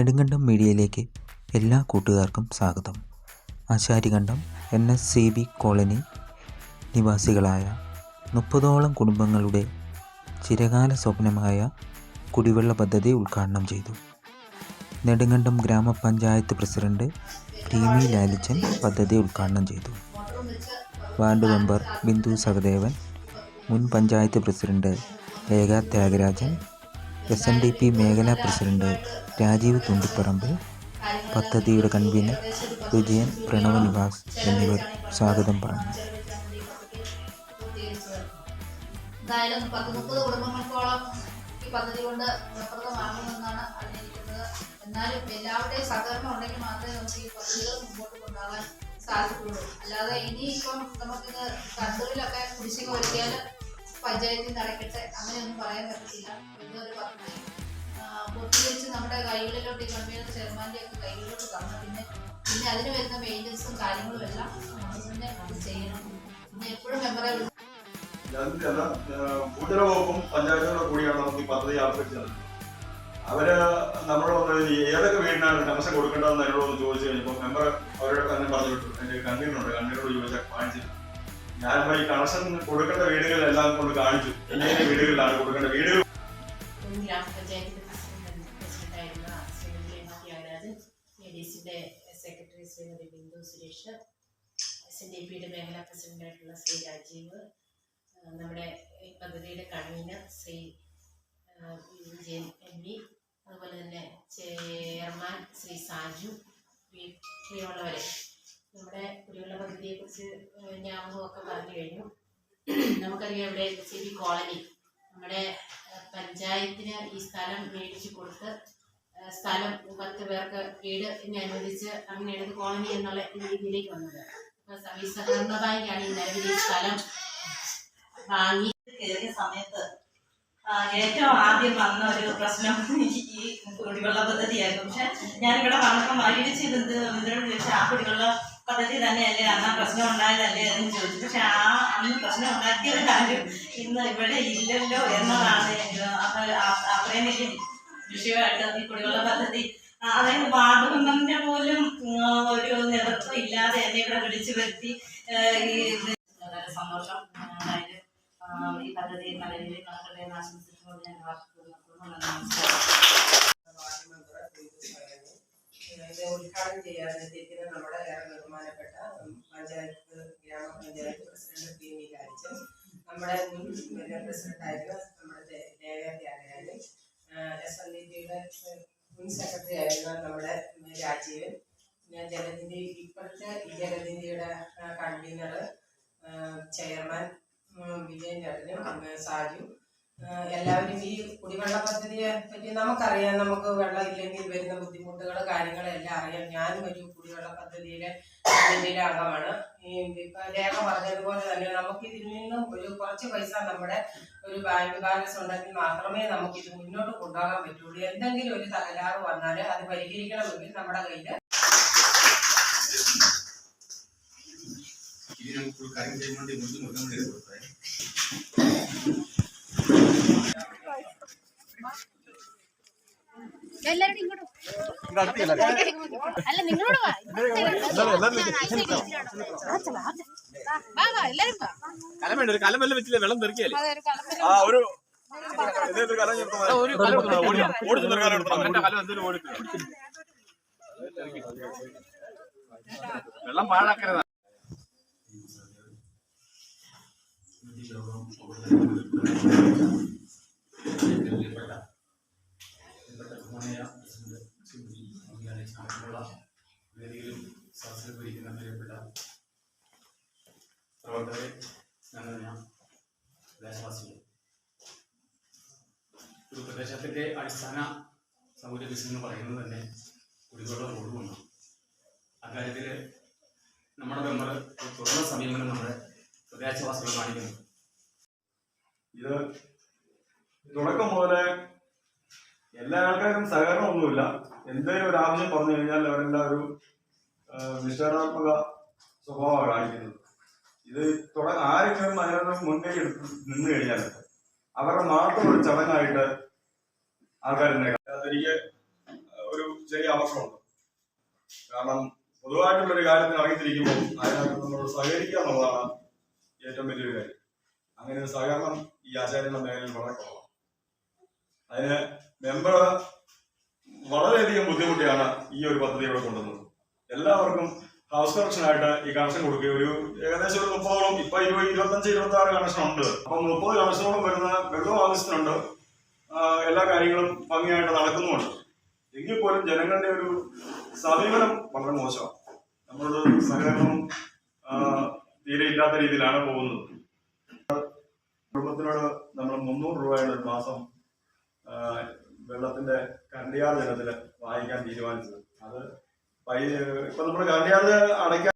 നെടുങ്കണ്ടം മീഡിയയിലേക്ക് എല്ലാ കൂട്ടുകാർക്കും സ്വാഗതം. Asharikandam N. S. C. B. Colony നിവാസികളായ മുപ്പതോളം കുടുംബങ്ങളുടെ ചിരകാല സ്വപ്നമായ കുടിവെള്ള പദ്ധതി ഉദ്ഘാടനം ചെയ്തു. നെടുങ്കണ്ടം ഗ്രാമപഞ്ചായത്ത് പ്രസിഡന്റ് ടീമി ലാലിച്ചൻ പദ്ധതി ഉദ്ഘാടനം ചെയ്തു. വാർഡ് മെമ്പർ ബിന്ദു സഹദേവൻ മുൻ പഞ്ചായത്ത് പ്രസിഡന്റ് ഏക Thyagarajan S N D P മേഖലാ പ്രസിഡന്റ് രാജീവ് തുണ്ടിപ്പറമ്പ് പദ്ധതിയുടെ കൺവീനർ വിജയൻ പ്രണവ് നിവാസ് എന്നിവർ സ്വാഗതം പറഞ്ഞു. സാധിക്കുകയുള്ളൂ. അല്ലാതെ ഇനി ഇപ്പം നമുക്കിത് കണ്ടൂരിലൊക്കെ കുടിശ്ശിക വരുത്തിയാൽ പഞ്ചായത്തിൽ നടക്കട്ടെ അങ്ങനെ അങ്ങനെയൊന്നും പറയാൻ പറ്റത്തില്ല. എന്നൊരു പറഞ്ഞു പൊട്ടിവെച്ച് നമ്മുടെ കൈകളിലോട്ട് ഈ കമ്പനിയുടെ ചെയർമാന്റെ ഒക്കെ കൈകളിലോട്ട് തന്നു പിന്നെ പിന്നെ അതിന് വരുന്ന മെയിന്റനൻസും കാര്യങ്ങളും എല്ലാം നമ്മൾ തന്നെ അത് ചെയ്യണം. പിന്നെ എപ്പോഴും മെമ്പറെ വിളിച്ച് അതിന്റെ ഭൂജല വകുപ്പും കൂടിയാണ് നമുക്ക് ഈ പദ്ധതി ആവർത്തിച്ചത് അവർ നമ്മളോട് ഏതൊക്കെ വീടിനാണ് കണക്ഷൻ കൊടുക്കേണ്ടതെന്ന് എന്നോട് ഒന്ന് ചോദിച്ചു കഴിഞ്ഞപ്പോൾ മെമ്പർ അവരോട് തന്നെ പറഞ്ഞു വിട്ടു എന്റെ കണ്ണീരുണ്ട് കണ്ണീരോട് ചോദിച്ചാൽ ഞാനിപ്പോ ഈ കണക്ഷൻ കൊടുക്കേണ്ട വീടുകളെല്ലാം കൊണ്ട് കാണിച്ചു. ഇങ്ങനെ വീടുകളിലാണ് കൊടുക്കേണ്ട വീടുകൾ. Secretary Shrimati Bindu Suresh S N D പിയുടെ മേഖലാ പ്രസിഡന്റായിട്ടുള്ള ശ്രീ രാജീവ് നമ്മുടെ പദ്ധതിയുടെ convener Shri Vijayan M V അതുപോലെ തന്നെ ചെയർമാൻ ശ്രീ സാജു വീട്ടിലുള്ളവരെ. നമ്മുടെ കുടിവെള്ള പദ്ധതിയെക്കുറിച്ച് ഞാമൊക്കെ പറഞ്ഞു കഴിഞ്ഞു. നമുക്കറിയാം ഇവിടെ ബി കോളനി നമ്മുടെ പഞ്ചായത്തിന് ഈ സ്ഥലം മേടിച്ചു കൊടുത്ത് സ്ഥലം പത്ത് പേർക്ക് വീട് ഇനി അനുവദിച്ച് അങ്ങനെയാണ് ഇത് കോളനി എന്നുള്ള രീതിയിലേക്ക് വന്നത്. അപ്പൊ സർവീസ് സഹകരണ ബാങ്കാണ് ഈ നിലവിൽ ഈ സ്ഥലം വാങ്ങി. കയറിയ സമയത്ത് ഏറ്റവും ആദ്യം വന്ന ഒരു പ്രശ്നം ഈ കുടിവെള്ള പദ്ധതിയായിരുന്നു. പക്ഷെ ഞാനിവിടെ വന്നപ്പോൾ മരിച്ച് ഇത് ഇതിനോട് ചോദിച്ചാൽ ആ കുടിവെള്ള പദ്ധതി തന്നെയല്ലേ? അന്ന് ആ പ്രശ്നം ഉണ്ടായതല്ലേ എന്ന് ചോദിച്ചു. പക്ഷെ ആ അന്ന് പ്രശ്നം ഉണ്ടാക്കിയത് കാര്യം ഇന്ന് ഇവിടെ ഇല്ലല്ലോ എന്നതാണ് അത്രയും വലിയ വിഷയമായിട്ട് ഈ കുടിവെള്ള പദ്ധതി. അതായത് വാർഡ് മെമ്പറിന്റെ പോലും ഒരു നേതൃത്വം ഇല്ലാതെ എന്നെ ഇവിടെ വിളിച്ചു വരുത്തി ഈ ഇത് വളരെ സന്തോഷം ആ, അതായത് ആ, ഈ പദ്ധതി നല്ല രീതിയിൽ നടക്കട്ടെ എന്ന് ആശംസിച്ചുകൊണ്ട് ഞാൻ നന്ദി, നമസ്കാരം. Ward member Bindu Sahani. ഇത് ഉദ്ഘാടനം ചെയ്യാനെത്തിയിരിക്കുന്ന പ്രസിഡന്റ് പി വി രാജൻ നമ്മുടെ മുൻ ജില്ലാ പ്രസിഡന്റായിരുന്ന നമ്മുടെ Deva Thyagarajan S N D പിയുടെ മുൻ സെക്രട്ടറി ആയിരുന്ന നമ്മുടെ രാജീവൻ ഞാൻ ജലനിധി ഇപ്പോഴത്തെ ജലനിധിയുടെ കൺവീനർ ചെയർമാൻ വിജയൻ ചേട്ടനും സാജു എല്ലാവരും ഈ കുടിവെള്ള പദ്ധതിയെ പറ്റി നമുക്കറിയാം. നമുക്ക് വെള്ളം ഇല്ലെങ്കിൽ വരുന്ന ബുദ്ധിമുട്ടുകൾ കാര്യങ്ങളെല്ലാം അറിയാം. ഞാനും ഒരു കുടിവെള്ള പദ്ധതിയിലെ പദ്ധതിയിലെ അംഗമാണ്. ഈ രേഖ പറഞ്ഞതുപോലെ തന്നെ നമുക്ക് ഇതിൽ നിന്നും ഒരു കുറച്ച് പൈസ നമ്മുടെ ഒരു ബാങ്ക് ബാലൻസ് ഉണ്ടെങ്കിൽ മാത്രമേ നമുക്ക് ഇത് മുന്നോട്ട് കൊണ്ടുപോകാൻ പറ്റുള്ളൂ. എന്തെങ്കിലും ഒരു തകരാറ് വന്നാൽ അത് പരിഹരിക്കണമെങ്കിൽ നമ്മുടെ കയ്യിൽ ഇനി നമുക്ക് കാര്യം ചെയ്യാൻ വേണ്ടി എല്ലാവരും ഇങ്ങോട്ട് അല്ല നിങ്ങളോട് വാ. വാ വാ. എല്ലാരും വാ കലം വേണ്ട ഒരു കലം വല്ല വെച്ചില്ല? വെള്ളം തെറിക്കല്ലേ? ആ ഒരു ഇതൊരു കലം ചേർത്ത് ഒരു കലം എടുത്തോ, ഓടി. ഓടിച്ചൊരു കലം എടുത്തോ. അവന്റെ കലം എന്തെങ്കിലും ഓടി വെള്ളം പാഴാക്കരുത് പ്രിയപ്പെട്ട പ്രിയപ്പെട്ട ബഹുമാനീയ പ്രസിഡന്റ് ശ്രീമതി മോഹൻലാൽ ചാമക്കുള്ള വേദിയിലും സദസ്സിൽ ഭരിക്കുന്ന പ്രിയപ്പെട്ട പ്രവർത്തകരെ ഞങ്ങൾ ഒരു പ്രദേശത്തിന്റെ അടിസ്ഥാന സൗകര്യ വിഷയം എന്ന് പറയുന്നത് തന്നെ കുടിവെള്ളം റോഡുമാണ് അക്കാര്യത്തിൽ നമ്മുടെ മെമ്പർ തുറന്ന സമീപനം നമ്മുടെ പ്രദേശവാസികൾ കാണിക്കുന്നു. ഇത് തുടക്കം മുതലേ എല്ലാ ആൾക്കാരും സഹകരണമൊന്നുമില്ല എന്തെങ്കിലും ഒരു ആവശ്യം പറഞ്ഞു കഴിഞ്ഞാൽ അവരെല്ലാം ഒരു നിഷേധാത്മക സ്വഭാവമാണ് കാണിക്കുന്നത്. ഇത് തുടങ്ങ ആരെങ്കിലും അതിനൊരു മുൻകൈ എടുത്ത് നിന്ന് കഴിഞ്ഞാൽ അവരുടെ മാത്രം ഒരു ചടങ്ങായിട്ട് ആൾക്കാരെന്നെ അതെനിക്ക് ഒരു ചെറിയ ആവശ്യമുണ്ട് കാരണം പൊതുവായിട്ടുള്ള ഒരു കാര്യത്തിന് ഇറങ്ങിത്തിരിക്കുമ്പോൾ അതിനകത്ത് നമ്മളോട് സഹകരിക്കുക എന്നുള്ളതാണ് ഏറ്റവും വലിയൊരു കാര്യം. അങ്ങനെ ഒരു സഹകരണം ഈ ആചാര്യന്റെ മേഖലയിൽ വളരെ കുറവാണ്. അതിന് മെമ്പർ വളരെയധികം ബുദ്ധിമുട്ടിയാണ് ഈ ഒരു പദ്ധതി കൊണ്ടുവന്നത്. എല്ലാവർക്കും ഹൗസ് കണക്ഷൻ ആയിട്ട് ഈ കണക്ഷൻ കൊടുക്കുകയും ഒരു ഏകദേശം ഒരു മുപ്പതോളം ഇപ്പൊ ഇരുപത് ഇരുപത്തഞ്ച് ഇരുപത്തി ആറ് കണക്ഷൻ ഉണ്ട്. അപ്പൊ മുപ്പത് കണക്ഷനോളം വരുന്ന വെള്ളം ആവശ്യത്തിനുണ്ട് എല്ലാ കാര്യങ്ങളും ഭംഗിയായിട്ട് നടക്കുന്നുമുണ്ട്. എങ്കിൽ പോലും ജനങ്ങളുടെ ഒരു സമീപനം വളരെ മോശമാണ്. നമ്മളോട് സഹകരണം തീരെ ഇല്ലാത്ത രീതിയിലാണ് പോകുന്നത്. കുടുംബത്തിനോട് നമ്മൾ മുന്നൂറ് രൂപയുടെ ഒരു മാസം വെള്ളത്തിന്റെ കണ്ടിയാർ ദിനത്തിൽ വായിക്കാൻ തീരുമാനിച്ചത്. അത് ഇപ്പൊ നമ്മൾ കണ്ടിയാർ അടയ്ക്കാൻ